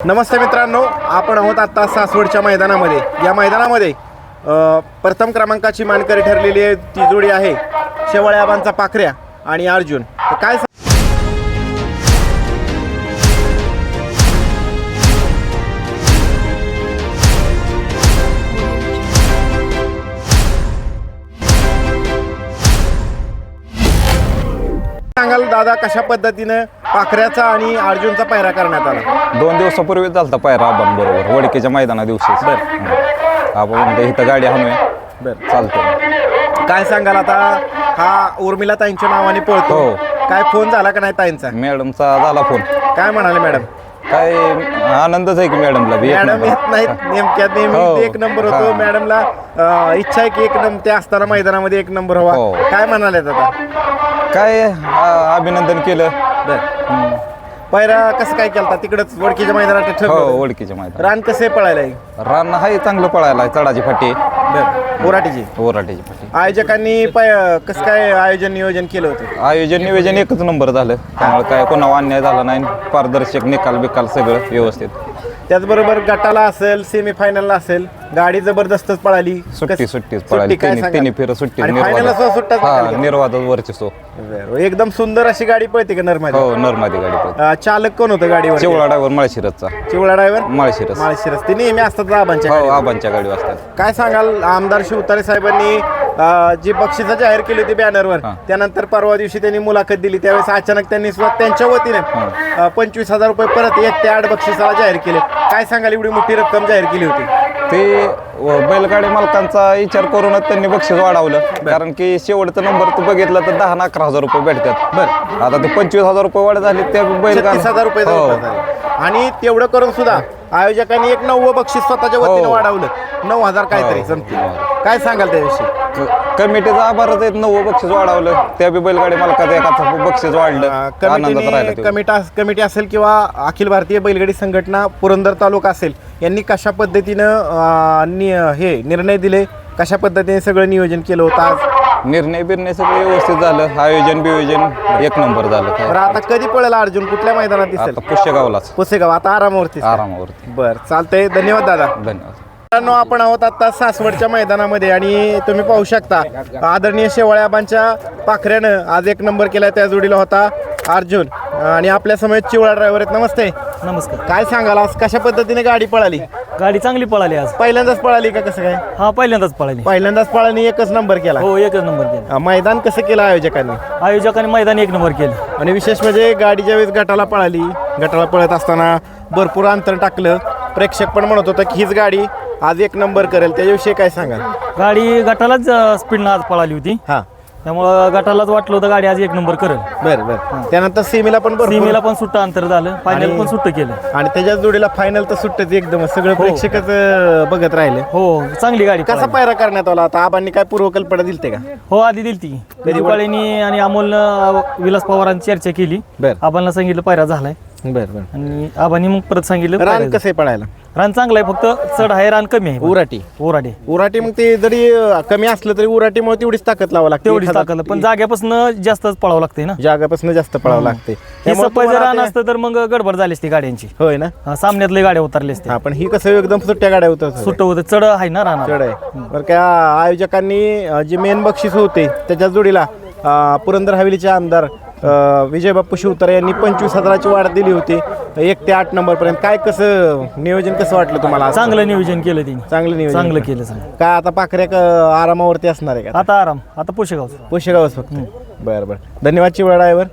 नमस्ते मित्रांनो आपण आहोत आत्ता सासवडच्या मैदानामध्ये. या मैदानामध्ये प्रथम क्रमांकाची मानकरी ठरलेली आहे ती जोडी आहे शेवळ्याबांचा पाखऱ्या आणि अर्जुन. काय सांगाल दादा कशा पद्धतीनं पाखऱ्याचा आणि अर्जुनचा पैरा करण्यात आला. दोन दिवसापूर्वी झालता पायरा आपण बरोबर. वडकीच्या मैदाना दिवशी. आपण म्हणतो इथं गाडी हाणूया बरं. चालतो काय सांगाल आता? हा उर्मिला ताईंच्या नावाने पळतो. हो. काय फोन झाला का नाही ताईंचा? मॅडमचा झाला फोन. काय म्हणाले मॅडम? काय आनंदच आहे की मॅडमला बी एक मॅडम नंबर. येत नाहीत. नेमक्यात हो. नेहमी एक नंबर होतो. हा. मॅडमला अं, इच्छा आहे की एक नंबर ते असताना मैदानामध्ये एक नंबर व्हावा हो. काय म्हणाले आता? काय अभिनंदन केलं. हम्म. कसं काय केलता? तिकडच वडकीच्या मैदानात हो ओळखीच्या मैदान रान कसे पळायला रान आहे चांगलं पळायला आहे. चढाची फाटी. बर. बोराटीची ओराटीची फाटी. आयोजकांनी पाय कसं काय आयोजन नियोजन केलं होतं? आयोजन नियोजन एकच नंबर झालं. त्यामुळे काय कोणावर अन्याय झाला नाही. पारदर्शक निकाल बिकाल सगळं व्यवस्थित. त्याचबरोबर गटाला असेल सेमीफायनलला असेल गाडी जबरदस्तच पळाली. सुट्टी सुट्टीच सुट्टी पळाली. काय तिन्ही सांगाल? तिन्ही फेर सुट्टी. आणि सुट्टाच हा वरची सो बरं. एकदम सुंदर अशी गाडी पळते का नरमध्ये हो नर्मदी गाडी चालक कोण होतं गाडीवर चिवळा ड्रायव्हर माळशिरसचा. चिवळा ड्रायव्हर माळशिरस. माळशिरस. ते नेहमी असतात आबांच्या हो गाडीवर. आबांच्या गाडी असतात. काय सांगाल आमदार शिवतारे साहेबांनी अं, जी बक्षिसं जाहीर केली होती बॅनरवर हां. त्यानंतर परवा दिवशी त्यांनी मुलाखत दिली त्यावेळेस अचानक त्यांनी सुद्धा त्यांच्या वतीने अं, पंचवीस हजार रुपये परत एक ते आठ बक्षिसाला जाहीर केले काय सांगाल एवढी मोठी रक्कम जाहीर केली होती ते व- बैलगाडी मालकांचा विचार करूनच त्यांनी बक्षीस वाढवलं कारण की शेवटचा नंबर तू बघितला तर दहा ना अकरा हजार रुपये भेटतात बरं आता ते पंचवीस हजार रुपये वाढ झाले त्या छत्तीस हजार रुपये हो. झाले. आणि तेवढं करून सुद्धा आयोजकांनी एक नव्वं बक्षीस स्वतःच्या वतीने हो. वाढवलं नऊ हजार काहीतरी हो. समथिंग काय सांगाल त्याविषयी? कमिटीचा आभारच आहेत. नवं बक्षीस वाढवलं. त्या बी बैलगाडी मालकाचं एकाचं बक्षीस वाढलं. आनंदात कमिटीने राहिला ते. कमिटा कमिटी असेल किंवा अखिल भारतीय बैलगाडी संघटना पुरंदर तालुका असेल यांनी कशा पद्धतीनं अं, नि- हे निर्णय दिले? कशा पद्धतीने सगळं नियोजन केलं होतं आज? निर्णय बिर्णय सगळं व्यवस्थित झालं. आयोजन बियोजन एक नंबर झालं. बरं काय आता कधी पळेल अर्जुन? कुठल्या मैदानात दिसेल? आता पुष्यगावलाच. पुसेगाव आता आरामावरती. आरामावरती. बर चालतंय. धन्यवाद दादा. धन्यवाद. मित्रांनो आपण आहोत आता सासवडच्या मैदानामध्ये आणि तुम्ही पाहू शकता आदरणीय शेवाळ्याबांच्या पाखऱ्यानं आज एक नंबर केला त्या जोडीला होता अर्जुन. आणि आपल्यासमोर चिवळा ड्रायव्हर आहेत. नमस्ते. नमस्कार. काय सांगाल आज कशा पद्धतीने गाडी पळाली? गाडी चांगली पळाली आज. पहिल्यांदाच पळाली का कसं काय? हा पहिल्यांदाच पळाली. पहिल्यांदाच पळाली एकच नंबर केला. हो एकच नंबर केला. मैदान कसं केलं आयोजकांनी? आयोजकांनी मैदान एक नंबर केलं. आणि विशेष म्हणजे गाडी ज्यावेळेस गटाला पळाली गटाला पळत असताना भरपूर अंतर टाकलं. प्रेक्षक पण म्हणत होतं की हीच गाडी आज एक नंबर करेल त्याच्याविषयी काय सांगा गाडी गटालाच स्पीडनं आज पळाली होती. हा. त्यामुळं गटालाच वाटलं होतं गाडी आज एक नंबर करेल. बर बर. त्यानंतर सीमेला पण भरपूर सीमेला पण सुट्ट अंतर झालं. फायनल आणि- पण सुट्ट केलं. आणि त्याच्याच जोडीला फायनल तर सुट्टच एकदम. सगळं प्रेक्षकच अं, बघत राहिले. हो चांगली गाडी कसा पळाली. पायरा करण्यात आला आता आबांनी काय पूर्वकल्पना दिलते का? हो आधी दिली ती काळेनी आणि अमोलनं विलास पवारांची चर्चा केली. बर. आबांना सांगितलं पायरा झालाय. बर बर. आणि आबांनी मग परत सांगितलं रान पायरा कसे पळायला? झाला. रान चांगलं आहे फक्त चढ आहे रान कमी आहे. उराटी ओराडे उराटी मग ते जरी अं, कमी असलं तरी उराटीमुळे तेवढीच ताकद लावा लागते तेवढीच एखादा- ताकद पण जाग्यापासून जास्तच पळावं लागतंय ना. जागापासून जास्त पळावं लागते हे त्यामुळे सफाई जर तुम्हाला रान ते- असतं तर मग गडबड झाली असती गाड्यांची. होय ना? हा, सामन्यातले गाड्या उतरले असते. हा पण ही कसं एकदम सुट्ट्या गाड्या होतात सुट्ट होते चढ आहे ना राहणार चढ आहे. बरं का आयोजकांनी अं, जे मेन बक्षीस होते त्याच्या जोडीला पुरंदर हवेलीचे आमदार अं, विजय बाप्पू शिवतारे यांनी पंचवीस हजाराची वाढ दिली होती. एक ते आठ नंबर पर्यंत काय कसं नियोजन कसं वाटलं तुम्हाला? चांगलं नियोजन केलं तिने. चांगलं नियोजन चांगलं केलं. चांगलं काय आता पाखऱ्या क- आरामावरती असणार आहे का? आता आराम. आता पुशेगावचं पोशेगावच फक्त. बरं बरं. धन्यवाद चिवळा ड्रायव्हर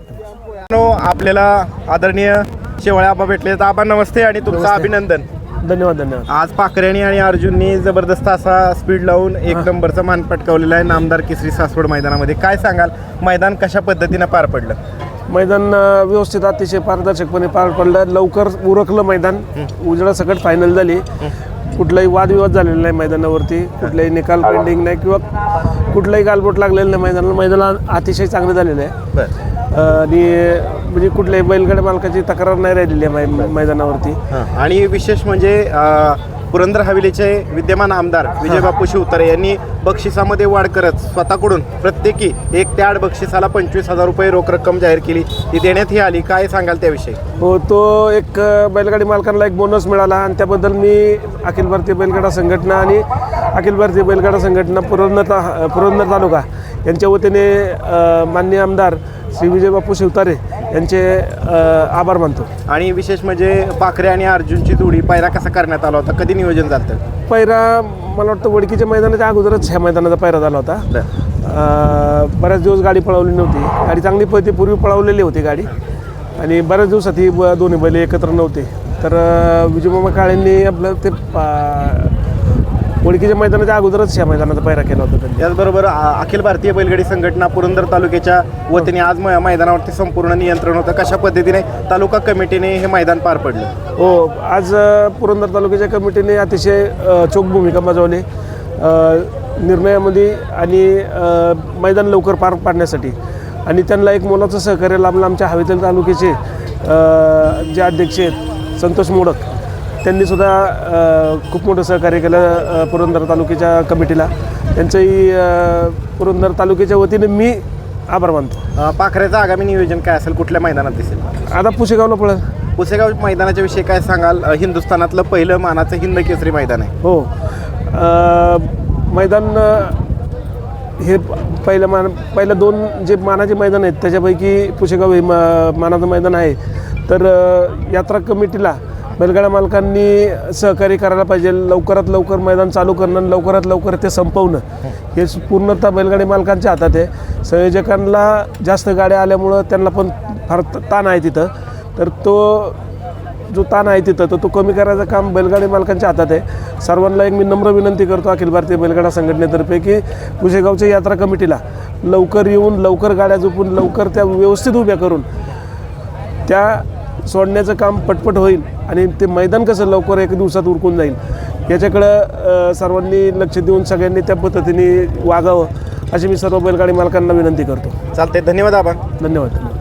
आपल्याला आदरणीय शेवळ्या आबा भेटले. तर आबा नमस्ते आणि तुमचं अभिनंदन. धन्यवाद धन्यवाद. आज पाखऱ्यानी आणि अर्जुननी जबरदस्त असा स्पीड लावून एक नंबरचा मान पटकावलेला आहे नामदार केसरी सासवड मैदानामध्ये. काय सांगाल? मैदान कशा पद्धतीनं पार पडलं? मैदान व्यवस्थित अतिशय पारदर्शकपणे पार पडलं. लवकर उरकलं मैदान. उजळा सकट फायनल झाली. कुठलाही वादविवाद झालेला नाही मैदानावरती. कुठलाही निकाल पेंडिंग नाही किंवा कुठलाही गालबोट लागलेलं नाही मैदानाला. मैदान अतिशय चांगलं झालेलं आहे. आणि म्हणजे कुठल्याही बैलगाड्या मालकाची तक्रार नाही राहिलेली आहे मै- मैदानावरती. आणि विशेष म्हणजे अं, पुरंदर हवेलीचे विद्यमान आमदार विजयबापू शिवतारे यांनी बक्षिसामध्ये वाढ करत स्वतःकडून प्रत्येकी एक ते आठ बक्षिसाला पंचवीस हजार रुपये रोख रक्कम जाहीर केली. ती देण्यात ही आली. काय सांगाल त्याविषयी? हो तो एक अ, बैलगाडी मालकांना एक बोनस मिळाला आणि त्याबद्दल मी अखिल भारतीय बैलगाडा संघटना आणि अखिल भारतीय बैलगाडा संघटना पुरंदर ता पुरंदर तालुका यांच्या वतीने अ, माननीय आमदार श्री विजयबापू शिवतारे यांचे आभार मानतो. आणि विशेष म्हणजे पाखरे आणि अर्जुनची जोडी पायरा कसा करण्यात आला होता? कधी नियोजन झालं पैरा मला वाटतं वडकीच्या मैदानाच्या अगोदरच ह्या मैदानाचा पैरा झाला होता. बऱ्याच दिवस गाडी पळवली नव्हती. गाडी चांगली पळते पूर्वी पळवलेली होती गाडी. आणि बऱ्याच दिवसात ही दोन्ही बैल एकत्र नव्हते. तर अ, विजयमामा काळेंनी आपलं ते वडकीच्या मैदानाच्या अगोदरच ह्या मैदानाचा पैरा केला होता त्यांनी. त्याचबरोबर आ- अखिल भारतीय बैलगाडी संघटना पुरंदर तालुक्याच्या वतीने आज म- मैदानावरती संपूर्ण नियंत्रण होतं. कशा पद्धतीने तालुका कमिटीने हे मैदान पार पडलं? हो आज अ, पुरंदर तालुक्याच्या कमिटीने अतिशय अ, चोख भूमिका बजावली. अ, निर्णयामध्ये आणि अ, मैदान लवकर पार पाडण्यासाठी. आणि त्यांना एक मोलाचं सहकार्य लाभलं आमच्या हवेतील तालुक्याचे अ, जे अध्यक्ष आहेत संतोष मोडक. त्यांनी सुद्धा अ, खूप मोठं सहकार्य केलं पुरंदर तालुक्याच्या कमिटीला. त्यांचंही पुरंदर तालुक्याच्या वतीने मी आभार मानतो. पाखऱ्याचं आगामी नियोजन काय असेल? कुठल्या मैदानात दिसेल? आता पुशेगावला पळत पुसेगाव मैदानाच्या विषयी काय सांगाल? हिंदुस्थानातलं पहिलं मानाचं हिंद केसरी मैदान आहे. हो. मैदान हे पहिलं मान पहिलं दोन जे मानाचे मैदान आहेत त्याच्यापैकी पुशेगाव हे मा मानाचं मैदान आहे. तर यात्रा कमिटीला बैलगाडा मालकांनी सहकार्य करायला पाहिजे. लवकरात लवकर मैदान चालू करणं आणि लवकरात लवकर ते संपवणं हे पूर्णतः बैलगाडी मालकांच्या हातात आहे. संयोजकांना जास्त गाड्या आल्यामुळं त्यांना पण फार ताण आहे तिथं. तर तो जो ताण आहे तिथं तर तो कमी करायचं काम बैलगाडी मालकांच्या हातात आहे. सर्वांना एक मी नम्र विनंती करतो अखिल भारतीय बैलगाडा संघटनेतर्फे की पुशेगावच्या यात्रा कमिटीला लवकर येऊन लवकर गाड्या झोपून लवकर त्या व्यवस्थित उभ्या करून त्या सोडण्याचं काम पटपट होईल. आणि ते मैदान कसं लवकर एक दिवसात उरकून जाईल. याच्याकडं सर्वांनी लक्ष देऊन सगळ्यांनी त्या पद्धतीने वागावं अशी मी सर्व बैलगाडी मालकांना विनंती करतो. चालते धन्यवाद आबा धन्यवाद.